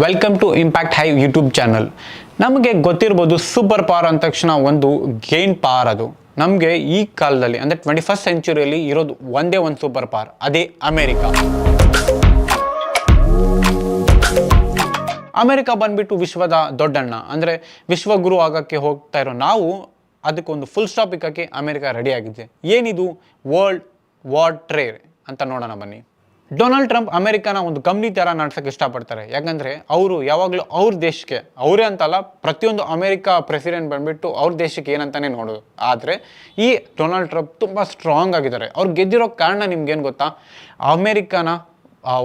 Welcome to Impact High YouTube channel ನಮಗೆ ಗೊತ್ತಿರ್ಬೋದು super power ಅಂದ ತಕ್ಷಣ ಒಂದು ಗೇನ್ ಪವರ್ ಅದು. ನಮಗೆ ಈ ಕಾಲದಲ್ಲಿ, ಅಂದರೆ ಟ್ವೆಂಟಿ ಫಸ್ಟ್ ಸೆಂಚುರಿಯಲ್ಲಿ ಇರೋದು ಒಂದೇ ಒಂದು ಸೂಪರ್ ಪವರ್ ಅದೇ ಅಮೇರಿಕಾ ಅಮೆರಿಕ ಬಂದ್ಬಿಟ್ಟು ವಿಶ್ವದ ದೊಡ್ಡಣ್ಣ, ಅಂದರೆ ವಿಶ್ವಗುರು ಆಗೋಕ್ಕೆ ಹೋಗ್ತಾ ಇರೋ ನಾವು, ಅದಕ್ಕೊಂದು ಫುಲ್ ಸ್ಟಾಪ್ ಇಕ್ಕಕ್ಕೆ ಅಮೆರಿಕ ರೆಡಿ ಆಗಿದೆ ಏನಿದು? ವರ್ಲ್ಡ್ ವಾರ್ ಟ್ರೇಡ್ ಅಂತ ನೋಡೋಣ ಬನ್ನಿ. ಡೊನಾಲ್ಡ್ ಟ್ರಂಪ್ ಅಮೆರಿಕನ ಒಂದು ಕಂಪ್ನಿ ಥರ ನಡ್ಸಕ್ಕೆ ಇಷ್ಟಪಡ್ತಾರೆ. ಯಾಕಂದರೆ ಅವರು ಯಾವಾಗಲೂ ಅವ್ರ ದೇಶಕ್ಕೆ, ಅವರೇ ಅಂತಲ್ಲ ಪ್ರತಿಯೊಂದು ಅಮೆರಿಕ ಪ್ರೆಸಿಡೆಂಟ್ ಬಂದ್ಬಿಟ್ಟು ಅವ್ರ ದೇಶಕ್ಕೆ ಏನಂತಾನೆ ನೋಡೋದು ಆದರೆ ಈ ಡೊನಾಲ್ಡ್ ಟ್ರಂಪ್ ತುಂಬ ಸ್ಟ್ರಾಂಗ್ ಆಗಿದ್ದಾರೆ. ಅವ್ರು ಗೆದ್ದಿರೋ ಕಾರಣ ನಿಮ್ಗೇನು ಗೊತ್ತಾ? ಅಮೆರಿಕನ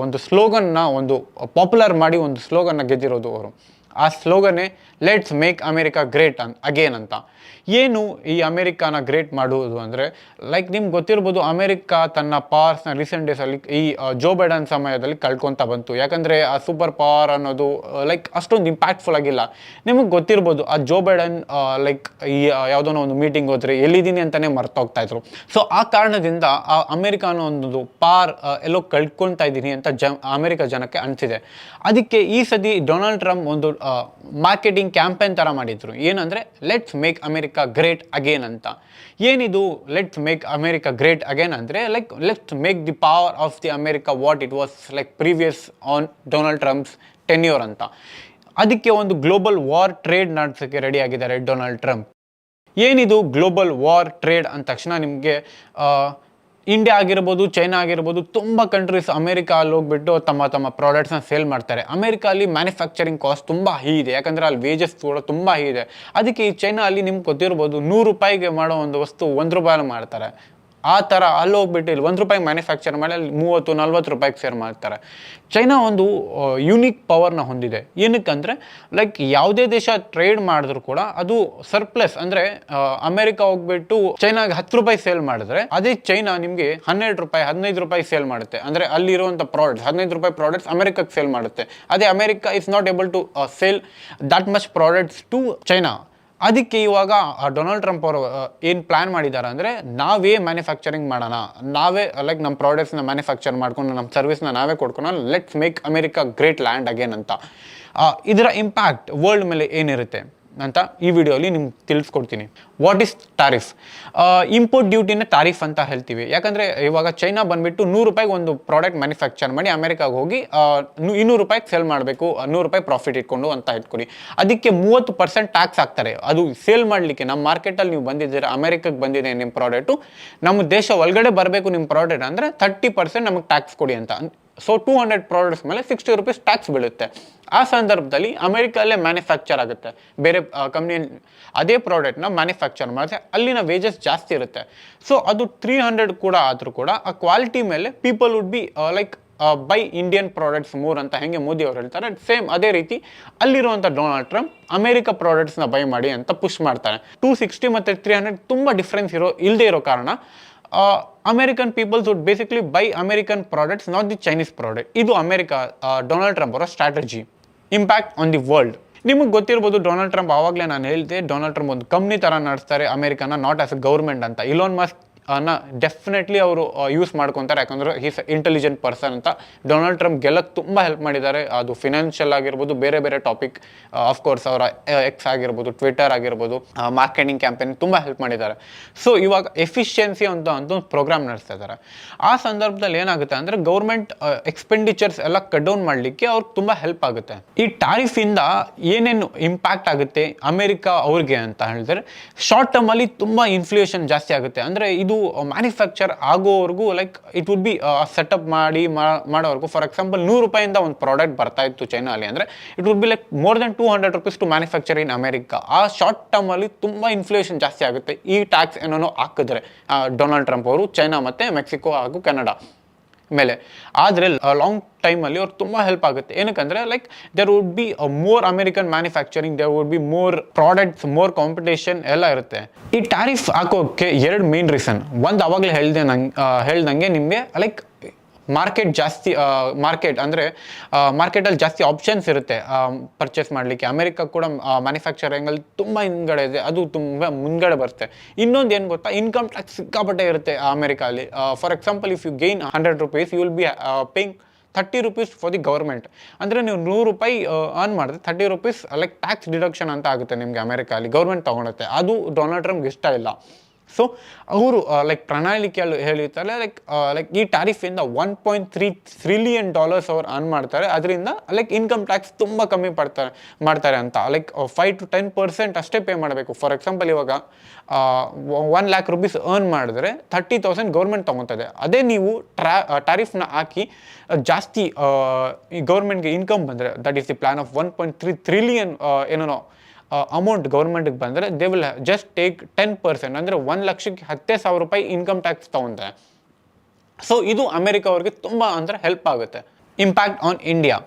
ಒಂದು ಸ್ಲೋಗನ್ನ ಒಂದು ಪಾಪ್ಯುಲರ್ ಮಾಡಿ ಒಂದು ಸ್ಲೋಗನ್ನ ಗೆದ್ದಿರೋದು ಅವರು. ಆ ಸ್ಲೋಗನ್ನೇ let's make America great an again ಅಂತ. ಏನು ಈ ಅಮೇರಿಕಾನ ಗ್ರೇಟ್ ಮಾಡುವುದು ಅಂದರೆ ಲೈಕ್ ನಿಮ್ಗೆ ಗೊತ್ತಿರ್ಬೋದು ಅಮೇರಿಕಾ ತನ್ನ ಪವರ್ಸ್ನ ರೀಸೆಂಟ್ ಡೇಸಲ್ಲಿ ಈ ಜೋ ಬೈಡನ್ ಸಮಯದಲ್ಲಿ ಕಳ್ಕೊತಾ ಬಂತು. ಯಾಕಂದರೆ ಆ ಸೂಪರ್ ಪವರ್ ಅನ್ನೋದು ಲೈಕ್ ಅಷ್ಟೊಂದು ಇಂಪ್ಯಾಕ್ಟ್ಫುಲ್ ಆಗಿಲ್ಲ. ನಿಮಗೆ ಗೊತ್ತಿರ್ಬೋದು ಆ ಜೋ ಬೈಡನ್ ಲೈಕ್ ಈ ಯಾವುದೋ ಒಂದು ಮೀಟಿಂಗ್ ಹೋದರೆ ಎಲ್ಲಿದ್ದೀನಿ ಅಂತಲೇ ಮರ್ತೋಗ್ತಾ ಇದ್ರು. ಸೊ ಆ ಕಾರಣದಿಂದ ಆ ಅಮೇರಿಕಾನ ಒಂದು ಪಾರ್ ಎಲ್ಲೋ ಕಳ್ಕೊತಾ ಇದ್ದೀನಿ ಅಂತ ಜ, ಅಮೇರಿಕ ಜನಕ್ಕೆ ಅನಿಸಿದೆ. ಅದಕ್ಕೆ ಈ ಸತಿ ಡೊನಾಲ್ಡ್ ಟ್ರಂಪ್ ಒಂದು ಮಾರ್ಕೆಟಿಂಗ್ ಕ್ಯಾಂಪೇನ್ ಥರ ಮಾಡಿದ್ರು. ಏನಂದರೆ let's make America great again ಅಂತ. ಏನಿದು let's make America great again ಅಂದರೆ like let's make the power of the America what it was like previous on Donald Trump's tenure ಅಂತ. ಅದಕ್ಕೆ ಒಂದು ಗ್ಲೋಬಲ್ ವಾರ್ ಟ್ರೇಡ್ ನಡೆಸೋಕ್ಕೆ ರೆಡಿ ಆಗಿದ್ದಾರೆ Donald Trump ಏನಿದು global war trade ಅಂದ ತಕ್ಷಣ ನಿಮಗೆ ಇಂಡಿಯಾ ಆಗಿರ್ಬೋದು ಚೈನಾ ಆಗಿರ್ಬೋದು, ತುಂಬ ಕಂಟ್ರೀಸ್ ಅಮೇರಿಕಾ ಅಲ್ಲಿ ಹೋಗ್ಬಿಟ್ಟು ತಮ್ಮ ತಮ್ಮ ಪ್ರಾಡಕ್ಟ್ಸ್ನ ಸೇಲ್ ಮಾಡ್ತಾರೆ. ಅಮೇರಿಕಾಲಿ ಅಲ್ಲಿ ಮ್ಯಾನುಫ್ಯಾಕ್ಚರಿಂಗ್ ಕಾಸ್ಟ್ ತುಂಬ ಹೈ ಇದೆ. ಯಾಕಂದರೆ ಅಲ್ಲಿ ವೇಜಸ್ ಕೂಡ ತುಂಬ ಹೈ ಇದೆ. ಅದಕ್ಕೆ ಈ ಚೈನಾ ಅಲ್ಲಿ ನಿಮ್ಗೆ ಗೊತ್ತಿರ್ಬೋದು, ನೂರು ರೂಪಾಯಿಗೆ ಮಾಡೋ ಒಂದು ವಸ್ತು ಒಂದು ರೂಪಾಯಿ ಮಾಡ್ತಾರೆ. ಆ ಥರ ಅಲ್ಲಿ ಹೋಗ್ಬಿಟ್ಟು ಇಲ್ಲಿ ಒಂದು ರೂಪಾಯಿ ಮ್ಯಾನುಫ್ಯಾಕ್ಚರ್ ಮಾಡಿ ಅಲ್ಲಿ ಮೂವತ್ತು, ನಲ್ವತ್ತು ರೂಪಾಯಿಗೆ ಸೇರ್ ಮಾಡ್ತಾರೆ. ಚೈನಾ ಒಂದು ಯುನಿಕ್ ಪವರ್ನ ಹೊಂದಿದೆ. ಏನಕ್ಕಂದರೆ ಲೈಕ್ ಯಾವುದೇ ದೇಶ ಟ್ರೇಡ್ ಮಾಡಿದ್ರು ಕೂಡ ಅದು ಸರ್ಪ್ಲಸ್ ಅಂದರೆ ಅಮೆರಿಕ ಹೋಗ್ಬಿಟ್ಟು ಚೈನಾಗೆ ಹತ್ತು ರೂಪಾಯಿ ಸೇಲ್ ಮಾಡಿದ್ರೆ, ಅದೇ ಚೈನಾ ನಿಮಗೆ ಹನ್ನೆರಡು ರೂಪಾಯಿ, ಹದಿನೈದು ರೂಪಾಯಿ ಸೇಲ್ ಮಾಡುತ್ತೆ. ಅಂದರೆ ಅಲ್ಲಿರುವಂಥ ಪ್ರಾಡಕ್ಟ್ಸ್ ಹದಿನೈದು ರೂಪಾಯಿ ಪ್ರಾಡಕ್ಟ್ಸ್ ಅಮೆರಿಕಕ್ಕೆ ಸೇಲ್ ಮಾಡುತ್ತೆ. ಅದೇ America is not able to sale that much products to China ಅದಕ್ಕೆ ಇವಾಗ ಡೊನಾಲ್ಡ್ ಟ್ರಂಪ್ ಅವರು ಏನು ಪ್ಲ್ಯಾನ್ ಮಾಡಿದ್ದಾರೆ ಅಂದರೆ, ನಾವೇ ಮ್ಯಾನುಫ್ಯಾಕ್ಚರಿಂಗ್ ಮಾಡೋಣ. ನಾವೇ ಲೈಕ್ ನಮ್ಮ ಪ್ರಾಡಕ್ಟ್ಸ್ನ ಮ್ಯಾನುಫ್ಯಾಕ್ಚರ್ ಮಾಡ್ಕೊಂಡು ನಮ್ಮ ಸರ್ವಿಸ್ನ ನಾವೇ ಕೊಡ್ಕೊಂಡು let's make America great land again ಅಂತ. ಇದರ ಇಂಪ್ಯಾಕ್ಟ್ ವರ್ಲ್ಡ್ ಮೇಲೆ ಏನಿರುತ್ತೆ? ಅಂತ ಈ ವಿಡಿಯೋಲಿ ನಿಮ್ಗೆ ತಿಳಿಸ್ಕೊಡ್ತೀನಿ. ವಾಟ್ ಇಸ್ ಟಾರಿಫ್ ಇಂಪೋರ್ಟ್ ಡ್ಯೂಟಿನ ಟಾರಿಫ್ ಅಂತ ಹೇಳ್ತೀವಿ. ಯಾಕಂದರೆ ಇವಾಗ ಚೈನಾ ಬಂದುಬಿಟ್ಟು ನೂರು ರೂಪಾಯಿಗೆ ಒಂದು ಪ್ರಾಡಕ್ಟ್ ಮ್ಯಾನುಫ್ಯಾಕ್ಚರ್ ಮಾಡಿ ಅಮೆರಿಕಾಗೆ ಹೋಗಿ ಇನ್ನೂರು ರೂಪಾಯಿಗೆ ಸೇಲ್ ಮಾಡಬೇಕು, ನೂರು ರೂಪಾಯಿ ಪ್ರಾಫಿಟ್ ಇಟ್ಕೊಂಡು ಅಂತ ಇಟ್ಕೊಡಿ. ಅದಕ್ಕೆ ಮೂವತ್ತು ಪರ್ಸೆಂಟ್ ಟ್ಯಾಕ್ಸ್ ಹಾಕ್ತಾರೆ. ಅದು ಸೇಲ್ ಮಾಡಲಿಕ್ಕೆ ನಮ್ಮ ಮಾರ್ಕೆಟಲ್ಲಿ ನೀವು ಬಂದಿದ್ದೀರಾ ಅಮೆರಿಕಕ್ಕೆ ಬಂದಿದೆ ನಿಮ್ಮ ಪ್ರಾಡಕ್ಟು ನಮ್ಮ ದೇಶ ಒಳಗಡೆ ಬರಬೇಕು ನಿಮ್ಮ ಪ್ರಾಡಕ್ಟ್ ಅಂದರೆ ಥರ್ಟಿ ಪರ್ಸೆಂಟ್ ನಮಗೆ ಟ್ಯಾಕ್ಸ್ ಕೊಡಿ ಅಂತ. ಸೊ ಟೂ ಹಂಡ್ರೆಡ್ ಪ್ರಾಡಕ್ಟ್ಸ್ ಮೇಲೆ ಸಿಕ್ಸ್ಟಿ ರುಪೀಸ್ ಟ್ಯಾಕ್ಸ್ ಬೀಳುತ್ತೆ. ಆ ಸಂದರ್ಭದಲ್ಲಿ ಅಮೆರಿಕಲ್ಲೇ ಮ್ಯಾನುಫ್ಯಾಕ್ಚರ್ ಆಗುತ್ತೆ. ಬೇರೆ ಕಂಪ್ನಿ ಅದೇ ಪ್ರಾಡಕ್ಟ್ನ ಮ್ಯಾನುಫ್ಯಾಕ್ಚರ್ ಮಾಡಿದ್ರೆ ಅಲ್ಲಿನ ವೇಜಸ್ ಜಾಸ್ತಿ ಇರುತ್ತೆ. ಸೊ ಅದು ತ್ರೀ ಹಂಡ್ರೆಡ್ ಕೂಡ ಆದರೂ ಕೂಡ ಆ ಕ್ವಾಲಿಟಿ ಮೇಲೆ people would be like buy Indian products more ಅಂತ ಹೆಂಗೆ ಮೋದಿ ಅವರು ಹೇಳ್ತಾರೆ. ಸೇಮ್ ಅದೇ ರೀತಿ ಅಲ್ಲಿರುವಂಥ ಡೊನಾಲ್ಡ್ ಟ್ರಂಪ್ ಅಮೆರಿಕ ಪ್ರಾಡಕ್ಟ್ಸ್ನ ಬೈ ಮಾಡಿ ಅಂತ ಪುಷ್ ಮಾಡ್ತಾರೆ. ಟೂ ಸಿಕ್ಸ್ಟಿ ಮತ್ತು ತ್ರೀ ಹಂಡ್ರೆಡ್ ತುಂಬ ಡಿಫ್ರೆನ್ಸ್ ಇರೋ ಇಲ್ಲದೆ ಇರೋ ಕಾರಣ American peoples would basically buy American products not the Chinese product ಇದು ಅಮೇರಿಕ ಡೊನಾಲ್ಡ್ ಟ್ರಂಪ್ ಅವರ strategy impact on the world ನಿಮಗೆ ಗೊತ್ತಿರ್ಬೋದು ಡೊನಾಲ್ಡ್ ಟ್ರಂಪ್ ಆವಾಗಲೇ ನಾನು ಹೇಳಿದೆ ಡೊನಾಲ್ಡ್ ಟ್ರಂಪ್ ಒಂದು ಕಂಪ್ನಿ ಥರ ನಡೆಸ್ತಾರೆ ಅಮೆರಿಕನ ನಾಟ್ ಆಸ್ ಅ ಗೌರ್ಮೆಂಟ್ ಅಂತ. ಇಲೋನ್ ಮಸ್ಕ್ ಅನ್ನ ಡೆಫಿನೆಟ್ಲಿ ಅವರು ಯೂಸ್ ಮಾಡ್ಕೊತಾರೆ. ಯಾಕಂದ್ರೆ ಹೀಸ್ ಇಂಟೆಲಿಜೆಂಟ್ ಪರ್ಸನ್ ಅಂತ ಡೊನಾಲ್ಡ್ ಟ್ರಂಪ್ ಗೆಲ್ಲಕ್ಕೆ ತುಂಬ ಹೆಲ್ಪ್ ಮಾಡಿದ್ದಾರೆ. ಅದು ಫಿನಾನ್ಷಿಯಲ್ ಆಗಿರ್ಬೋದು, ಬೇರೆ ಬೇರೆ ಟಾಪಿಕ್ ಕೋರ್ಸ್ ಅವರ ಎಕ್ಸ್ ಆಗಿರ್ಬೋದು ಟ್ವಿಟರ್ ಆಗಿರ್ಬೋದು ಮಾರ್ಕೆಟಿಂಗ್ ಕ್ಯಾಂಪೇನ್ ತುಂಬ ಹೆಲ್ಪ್ ಮಾಡಿದ್ದಾರೆ. ಸೊ ಇವಾಗ ಎಫಿಷಿಯನ್ಸಿ ಅಂತ ಅಂತ ಒಂದು ಪ್ರೋಗ್ರಾಮ್ ನಡೆಸ್ತಾ ಇದ್ದಾರೆ. ಆ ಸಂದರ್ಭದಲ್ಲಿ ಏನಾಗುತ್ತೆ ಅಂದರೆ ಗೌರ್ಮೆಂಟ್ ಎಕ್ಸ್ಪೆಂಡಿಚರ್ಸ್ ಎಲ್ಲ ಕಟ್ ಡೌನ್ ಮಾಡಲಿಕ್ಕೆ ಅವ್ರಿಗೆ ತುಂಬ ಹೆಲ್ಪ್ ಆಗುತ್ತೆ. ಈ ಟಾರಿಫಿಂದ ಏನೇನು ಇಂಪ್ಯಾಕ್ಟ್ ಆಗುತ್ತೆ ಅಮೆರಿಕ ಅವ್ರಿಗೆ ಅಂತ ಹೇಳಿದ್ರೆ ಶಾರ್ಟ್ ಟರ್ಮಲ್ಲಿ ತುಂಬ ಇನ್ಫ್ಲೇಷನ್ ಜಾಸ್ತಿ ಆಗುತ್ತೆ. ಅಂದರೆ ಇದು ಮ್ಯಾನುಫ್ಯಾಕ್ಚರ್ ಆಗೋವರೆಗೂ like it would be set up ಮಾಡಿ ಮಾಡೋವರೆಗೂ ಫಾರ್ ಎಕ್ಸಾಂಪಲ್ ನೂರು ರೂಪಾಯಿಂದ ಒಂದು ಪ್ರಾಡಕ್ಟ್ ಬರ್ತಾ ಇತ್ತು ಚೈನಾಲಿ ಅಂದರೆ it would be like more than two hundred rupees to manufacture in America ಆ ಶಾರ್ಟ್ ಟರ್ಮಲ್ಲಿ ತುಂಬ ಇನ್ಫ್ಲೇಷನ್ ಜಾಸ್ತಿ ಆಗುತ್ತೆ. ಈ ಟ್ಯಾಕ್ಸ್ ಏನೋ ಹಾಕಿದ್ರೆ ಡೊನಾಲ್ಡ್ ಟ್ರಂಪ್ ಅವರು, ಚೈನಾ ಮತ್ತು ಮೆಕ್ಸಿಕೋ ಹಾಗೂ ಕೆನಡಾ ಮೇಲೆ. ಆದರೆ ಲಾಂಗ್ ಟೈಮಲ್ಲಿ ಅವ್ರು ತುಂಬ ಹೆಲ್ಪ್ ಆಗುತ್ತೆ. ಏನಕ್ಕಂದರೆ like there would be more American manufacturing there would be more products more competition ಎಲ್ಲ ಇರುತ್ತೆ. ಈ ಟ್ಯಾರಿಫ್ ಹಾಕೋಕ್ಕೆ ಎರಡು ಮೇನ್ ರೀಸನ್ ಒಂದು ಅವಾಗಲೇ ಹೇಳ್ದೆ ನಂಗೆ ಹೇಳ್ದಂಗೆ ನಿಮಗೆ ಲೈಕ್ ಮಾರ್ಕೆಟ್ ಜಾಸ್ತಿ ಮಾರ್ಕೆಟ್ ಅಂದರೆ ಮಾರ್ಕೆಟಲ್ಲಿ ಜಾಸ್ತಿ ಆಪ್ಷನ್ಸ್ ಇರುತ್ತೆ ಪರ್ಚೇಸ್ ಮಾಡಲಿಕ್ಕೆ. ಅಮೆರಿಕ ಕೂಡ ಮ್ಯಾನುಫ್ಯಾಕ್ಚರಿಂಗಲ್ಲಿ ತುಂಬ ಹಿಂದ್ಗಡೆ ಇದೆ. ಅದು ತುಂಬ ಮುಂದ್ಗಡೆ ಬರುತ್ತೆ. ಇನ್ನೊಂದು ಏನು ಗೊತ್ತಾ? ಇನ್ಕಮ್ ಟ್ಯಾಕ್ಸ್ ಸಿಕ್ಕಾಪಟ್ಟೆ ಇರುತ್ತೆ ಅಮೆರಿಕಲ್ಲಿ for example if you gain hundred rupees you will be paying thirty rupees for the government ಅಂದರೆ ನೀವು ನೂರು ರೂಪಾಯಿ ಅರ್ನ್ ಮಾಡಿದ್ರೆ thirty rupees like tax deduction ಅಂತ ಆಗುತ್ತೆ ನಿಮಗೆ ಅಮೆರಿಕಲ್ಲಿ ಗೌರ್ಮೆಂಟ್ ತೊಗೊಳುತ್ತೆ. ಅದು ಡೊನಾಲ್ಡ್ ಟ್ರಂಪ್ಗೆ ಇಷ್ಟ ಇಲ್ಲ. ಸೊ ಅವರು ಲೈಕ್ ಪ್ರಣಾಳಿಕೆಯಲ್ಲಿ ಹೇಳಿರ್ತಾರೆ ಲೈಕ್ ಲೈಕ್ ಈ ಟ್ಯಾರಿಫಿಂದ one point three trillion dollars ಅವ್ರು ಅರ್ನ್ ಮಾಡ್ತಾರೆ. ಅದರಿಂದ ಲೈಕ್ ಇನ್ಕಮ್ ಟ್ಯಾಕ್ಸ್ ತುಂಬ ಕಮ್ಮಿ ಪಡ್ತಾರೆ ಮಾಡ್ತಾರೆ ಅಂತ. Like five to ten percent ಅಷ್ಟೇ ಪೇ ಮಾಡಬೇಕು. ಫಾರ್ ಎಕ್ಸಾಂಪಲ್ ಇವಾಗ ಒನ್ ಲ್ಯಾಕ್ ರುಪೀಸ್ ಅರ್ನ್ ಮಾಡಿದ್ರೆ ಥರ್ಟಿ ತೌಸಂಡ್ ಗೌರ್ಮೆಂಟ್ ತೊಗೊತದೆ. ಅದೇ ನೀವು ಟ್ರಾ ಟ್ಯಾರಿಫ್ನ ಹಾಕಿ, ಜಾಸ್ತಿ ಈ ಗೌರ್ಮೆಂಟ್ಗೆ ಇನ್ಕಮ್ ಬಂದರೆ that is the plan of one point three trillion ಏನೋ ಅಮೌಂಟ್ ಗೌರ್ಮೆಂಟಿಗೆ ಬಂದರೆ they will just take ten percent ಅಂದರೆ ಒಂದು ಲಕ್ಷಕ್ಕೆ ಹತ್ತೇ ಸಾವಿರ ರೂಪಾಯಿ ಇನ್ಕಮ್ ಟ್ಯಾಕ್ಸ್ ತಗೊಂಡೆ ಸೊ ಇದು ಅಮೆರಿಕ ಅವ್ರಿಗೆ ತುಂಬ ಅಂದರೆ ಹೆಲ್ಪ್ ಆಗುತ್ತೆ. ಇಂಪ್ಯಾಕ್ಟ್ ಆನ್ ಇಂಡಿಯಾ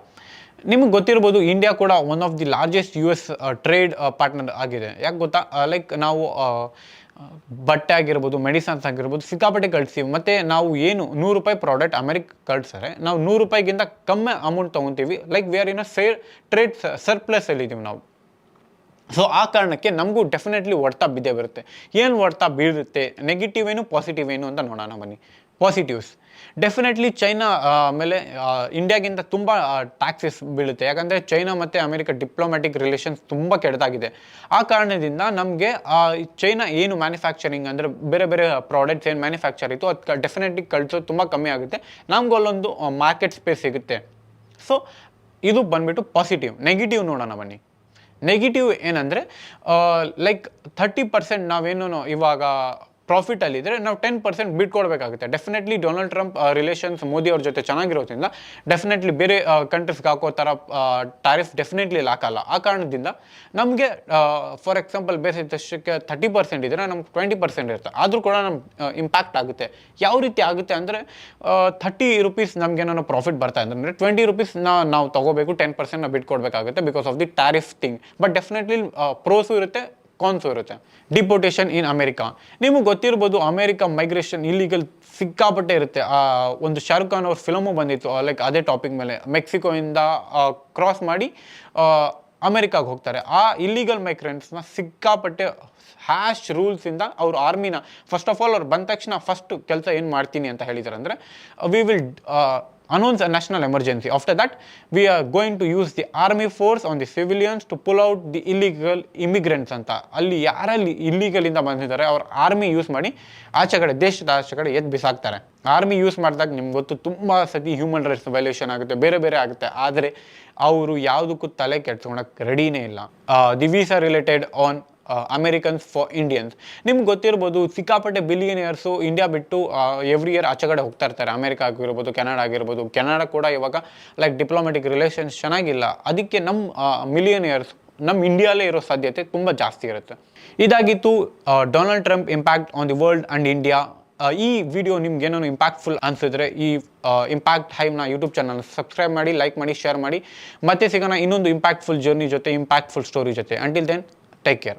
ನಿಮಗೆ ಗೊತ್ತಿರ್ಬೋದು ಇಂಡಿಯಾ ಕೂಡ one of the largest U S trade partner ಆಗಿದೆ. ಯಾಕೆ ಗೊತ್ತಾ? ಲೈಕ್ ನಾವು ಬಟ್ಟೆ ಆಗಿರ್ಬೋದು ಮೆಡಿಸನ್ಸ್ ಆಗಿರ್ಬೋದು, ಸಿಕ್ಕಾಪಟ್ಟೆ ಕಳಿಸ್ತೀವಿ ಮತ್ತು ನಾವು ಏನು ನೂರು ರೂಪಾಯಿ ಪ್ರಾಡಕ್ಟ್ ಅಮೆರಿಕ ಕಳಿಸ್ತಾರೆ ನಾವು ನೂರು ರೂಪಾಯಿಗಿಂತ ಕಮ್ಮಿ amount ತೊಗೊತೀವಿ. Like we are in a say trade surplus ಇದ್ದೀವಿ ನಾವು. ಸೊ ಆ ಕಾರಣಕ್ಕೆ ನಮಗೂ ಡೆಫಿನೆಟ್ಲಿ ಹೊಡ್ತಾ ಬಿದ್ದೇ ಬರುತ್ತೆ. ಏನು ಹೊಡ್ತಾ ಬೀಳುತ್ತೆ? ನೆಗೆಟಿವ್ ಏನು ಪಾಸಿಟಿವ್ ಏನು ಅಂತ ನೋಡೋಣ ಬನ್ನಿ. ಪಾಸಿಟಿವ್ಸ್ ಡೆಫಿನೆಟ್ಲಿ ಚೈನಾ ಆಮೇಲೆ ಮೇಲೆ ಇಂಡಿಯಾಗಿಂತ ತುಂಬ ಟ್ಯಾಕ್ಸಸ್ ಬೀಳುತ್ತೆ. ಯಾಕಂದರೆ ಚೈನಾ ಮತ್ತು ಅಮೆರಿಕ ಡಿಪ್ಲೊಮ್ಯಾಟಿಕ್ ರಿಲೇಷನ್ಸ್ ತುಂಬ ಕೆಡದಾಗಿದೆ ಆ ಕಾರಣದಿಂದ ನಮಗೆ ಚೈನಾ ಏನು ಮ್ಯಾನುಫ್ಯಾಕ್ಚರಿಂಗ್ ಅಂದರೆ ಬೇರೆ ಬೇರೆ ಪ್ರಾಡಕ್ಟ್ಸ್ ಏನು ಮ್ಯಾನುಫ್ಯಾಕ್ಚರ್ ಇತ್ತು ಅದು ಡೆಫಿನೆಟ್ಲಿ ಕಳಿಸೋದು ತುಂಬ ಕಮ್ಮಿ ಆಗುತ್ತೆ. ನಮ್ಗೆ ಅಲ್ಲೊಂದು ಮಾರ್ಕೆಟ್ ಸ್ಪೇಸ್ ಸಿಗುತ್ತೆ. ಸೊ ಇದು ಬಂದ್ಬಿಟ್ಟು ಪಾಸಿಟಿವ್ ನೆಗೆಟಿವ್ ನೋಡೋಣ ಬನ್ನಿ. ನೆಗೆಟಿವ್ ಏನಂದರೆ ಲೈಕ್ ಥರ್ಟಿ ಪರ್ಸೆಂಟ್ ನಾವೇನು ಇವಾಗ ಪ್ರಾಫಿಟಲ್ಲಿದ್ದರೆ ನಾವು ten percent ಬಿಟ್ಕೊಡ್ಬೇಕಾಗುತ್ತೆ definitely Donald Trump relations Modi ಅವ್ರ ಜೊತೆ ಚೆನ್ನಾಗಿರೋದ್ರಿಂದ ಡೆಫಿನೆಟ್ಲಿ ಬೇರೆ ಕಂಟ್ರೀಸ್ಗೆ ಹಾಕೋ ಥರ ಟ್ಯಾರಿಫ್ ಡೆಫಿನೆಟ್ಲಿ ಹಾಕಲ್ಲ ಆ ಕಾರಣದಿಂದ ನಮಗೆ ಫಾರ್ ಎಕ್ಸಾಂಪಲ್ ಬೇರೆ ಇದ್ದಷ್ಟಕ್ಕೆ ಥರ್ಟಿ ಪರ್ಸೆಂಟ್ ಇದ್ದರೆ ನಮ್ಗೆ ಟ್ವೆಂಟಿ ಪರ್ಸೆಂಟ್ ಇರುತ್ತೆ. ಆದರೂ ಕೂಡ ನಮ್ಗೆ ಇಂಪ್ಯಾಕ್ಟ್ ಆಗುತ್ತೆ. ಯಾವ ರೀತಿ ಆಗುತ್ತೆ ಅಂದರೆ ಥರ್ಟಿ ರುಪೀಸ್ ನಮ್ಗೇನೋ ಪ್ರಾಫಿಟ್ ಬರ್ತಾ ಇದೆ ಅಂದರೆ ಟ್ವೆಂಟಿ ರುಪೀಸ್ನ ನಾವು ತಗೋಬೇಕು ಟೆನ್ ಪರ್ಸೆಂಟ್ನ ಬಿಟ್ಕೊಡ್ಬೇಕಾಗುತ್ತೆ because of the tariff thing but definitely pros ಇರುತ್ತೆ ಕಾನ್ಸು ಇರುತ್ತೆ. ಡಿಪೋಟೇಷನ್ ಇನ್ ಅಮೆರಿಕಾ ನಿಮಗೆ ಗೊತ್ತಿರ್ಬೋದು ಅಮೆರಿಕ ಮೈಗ್ರೇಷನ್ ಇಲ್ಲಿಗಲ್ ಸಿಕ್ಕಾಪಟ್ಟೆ ಇರುತ್ತೆ. ಆ, ಒಂದು ಶಾರುಖ್ ಖಾನ್ ಅವ್ರ ಫಿಲಮು ಬಂದಿತ್ತು. ಲೈಕ್ ಅದೇ ಟಾಪಿಕ್ ಮೇಲೆ. ಮೆಕ್ಸಿಕೋಯಿಂದ ಕ್ರಾಸ್ ಮಾಡಿ ಅಮೆರಿಕಾಗೆ ಹೋಗ್ತಾರೆ. ಆ ಇಲ್ಲಿಗಲ್ ಮೈಗ್ರೆಂಟ್ಸ್ನ ಸಿಕ್ಕಾಪಟ್ಟೆ ಹ್ಯಾಶ್ ರೂಲ್ಸಿಂದ ಅವ್ರ ಆರ್ಮಿನ ಫಸ್ಟ್ ಆಫ್ ಆಲ್ ಅವ್ರು ಬಂದ ತಕ್ಷಣ ಫಸ್ಟ್ ಕೆಲಸ ಏನು ಮಾಡ್ತೀನಿ ಅಂತ ಹೇಳಿದ್ದಾರೆ ಅಂದರೆ we will announce a national emergency after that we are going to use the army force on the civilians to pull out the illegal immigrants ಅಂತ. ಅಲ್ಲಿ ಯಾರಲ್ಲಿ ಇಲ್ಲಿಗಲಿಂದ ಬಂದಿದ್ದಾರೆ, ಅವ್ರ ಆರ್ಮಿ ಯೂಸ್ ಮಾಡಿ ಆಚೆ ಕಡೆ, ದೇಶದ ಆಚೆ ಕಡೆ ಎದ್ದು ಬಿಸಾಕ್ತಾರೆ. ಆರ್ಮಿ ಯೂಸ್ ಮಾಡಿದಾಗ ನಿಮ್ಗೆ ಗೊತ್ತು, ತುಂಬ ಸತಿ ಹ್ಯೂಮನ್ ರೈಟ್ಸ್ ವೈಲೇಷನ್ ಆಗುತ್ತೆ, ಬೇರೆ ಬೇರೆ ಆಗುತ್ತೆ. ಆದರೆ, ಅವರು ಯಾವುದಕ್ಕೂ ತಲೆ ಕೆಡ್ಸ್ಕೊಳಕ್ಕೆ ರೆಡಿನೇ ಇಲ್ಲ. The visa related on Americans for Indians ನಿಮ್ಗೆ ಗೊತ್ತಿರ್ಬೋದು ಸಿಕ್ಕಾಪಟ್ಟೆ ಬಿಲಿಯನಿಯರ್ಸು ಇಂಡಿಯಾ ಬಿಟ್ಟು ಎವ್ರಿ ಇಯರ್ ಆಚೆ ಕಡೆ ಹೋಗ್ತಾ ಇರ್ತಾರೆ. ಅಮೇರಿಕಾ ಆಗಿರ್ಬೋದು ಕೆನಡಾ ಆಗಿರ್ಬೋದು. ಕೆನಡಾ ಕೂಡ ಇವಾಗ ಲೈಕ್ ಡಿಪ್ಲೊಮ್ಯಾಟಿಕ್ ರಿಲೇಷನ್ಸ್ ಚೆನ್ನಾಗಿಲ್ಲ. ಅದಕ್ಕೆ ನಮ್ಮ ಮಿಲಿಯನಿಯರ್ಸ್ ನಮ್ಮ ಇಂಡಿಯಾಲೇ ಇರೋ ಸಾಧ್ಯತೆ ತುಂಬ ಜಾಸ್ತಿ ಇರುತ್ತೆ. ಇದಾಗಿತ್ತು Donald Trump impact on the world and India ಈ ವಿಡಿಯೋ ನಿಮ್ಗೆ ಏನೋ ಇಂಪ್ಯಾಕ್ಟ್ಫುಲ್ ಅನಿಸಿದ್ರೆ ಈ ಇಂಪ್ಯಾಕ್ಟ್ ಹೈವ್ನ ಯೂಟ್ಯೂಬ್ ಚಾನಲ್ ಸಬ್ಸ್ಕ್ರೈಬ್ ಮಾಡಿ ಲೈಕ್ ಮಾಡಿ ಶೇರ್ ಮಾಡಿ. ಮತ್ತೆ ಸಿಗೋಣ ಇನ್ನೊಂದು ಇಂಪ್ಯಾಕ್ಟ್ಫುಲ್ ಜರ್ನಿ ಜೊತೆ ಇಂಪ್ಯಾಕ್ಟ್ಫುಲ್ ಸ್ಟೋರಿ ಜೊತೆ. Until then take care